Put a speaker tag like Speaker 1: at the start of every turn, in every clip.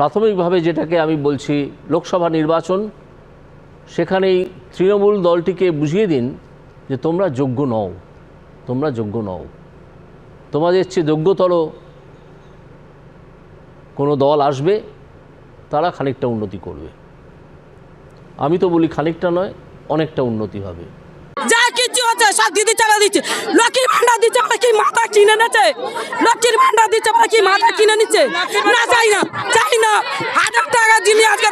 Speaker 1: প্রাথমিকভাবে যেটাকে আমি বলছি লোকসভা নির্বাচন, সেখানেই তৃণমূল দলটিকে বুঝিয়ে দিন যে তোমরা যোগ্য নও, তোমরা যোগ্য নও। তোমাদের চেয়ে যোগ্যতর কোনো দল আসবে, তারা খানিকটা উন্নতি করবে। আমি তো বলি খানিকটা নয়, অনেকটা উন্নতি হবে।
Speaker 2: যা কিছু দিদি চালা দিচ্ছে। লক্ষ্মীর ভান্ডার দিচ্ছে আমরা কি মাথা কিনে নিচ্ছে লক্ষ্মীর ভান্ডার দিচ্ছে আমরা কি মাথা কিনে নিচ্ছে? না চাই না হাজার টাকা দিলে আজকে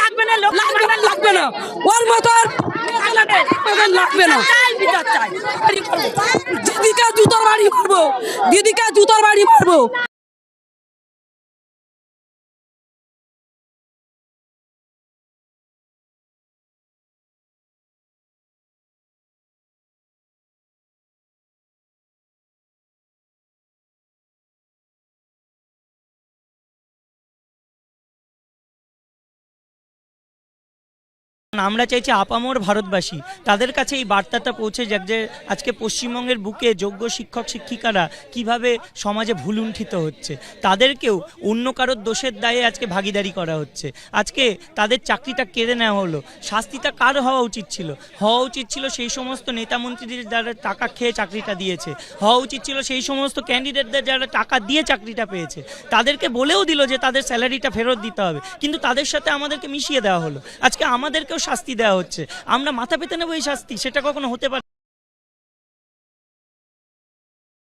Speaker 2: লাগবে না লাগবে না লাগবে না ওর মতন লাগবে না। দিদিকে জুতোর বাড়ি মারবো দিদিকে জুতোর বাড়ি মারবো
Speaker 3: আমরা চাইছি আপামর ভারতবাসী। তাদের কাছে এই বার্তাটা পৌঁছে যাক যে আজকে পশ্চিমবঙ্গের বুকে যোগ্য শিক্ষক, শিক্ষিকারা কীভাবে সমাজে ভুলুণ্ঠিত হচ্ছে। তাদেরকেও অন্য কারোর দোষের দায়ে আজকে ভাগিদারি করা হচ্ছে। আজকে তাদের চাকরিটা কেড়ে নেওয়া হলো। শাস্তিটা কার হওয়া উচিত ছিল? হওয়া উচিত ছিল সেই সমস্ত নেতা মন্ত্রীদের যারা টাকা খেয়ে চাকরিটা দিয়েছে। হওয়া উচিত ছিল সেই সমস্ত ক্যান্ডিডেটদের যারা টাকা দিয়ে চাকরিটা পেয়েছে। তাদেরকে বলেও দিল যে তাদের স্যালারিটা ফেরত দিতে হবে। কিন্তু তাদের সাথে আমাদেরকে মিশিয়ে দেওয়া হলো। আজকে আমাদেরকেও শাস্তি দেওয়া হচ্ছে। আমরা মাথা পেতে নেব এই শাস্তি সেটা কখনো হতে পারে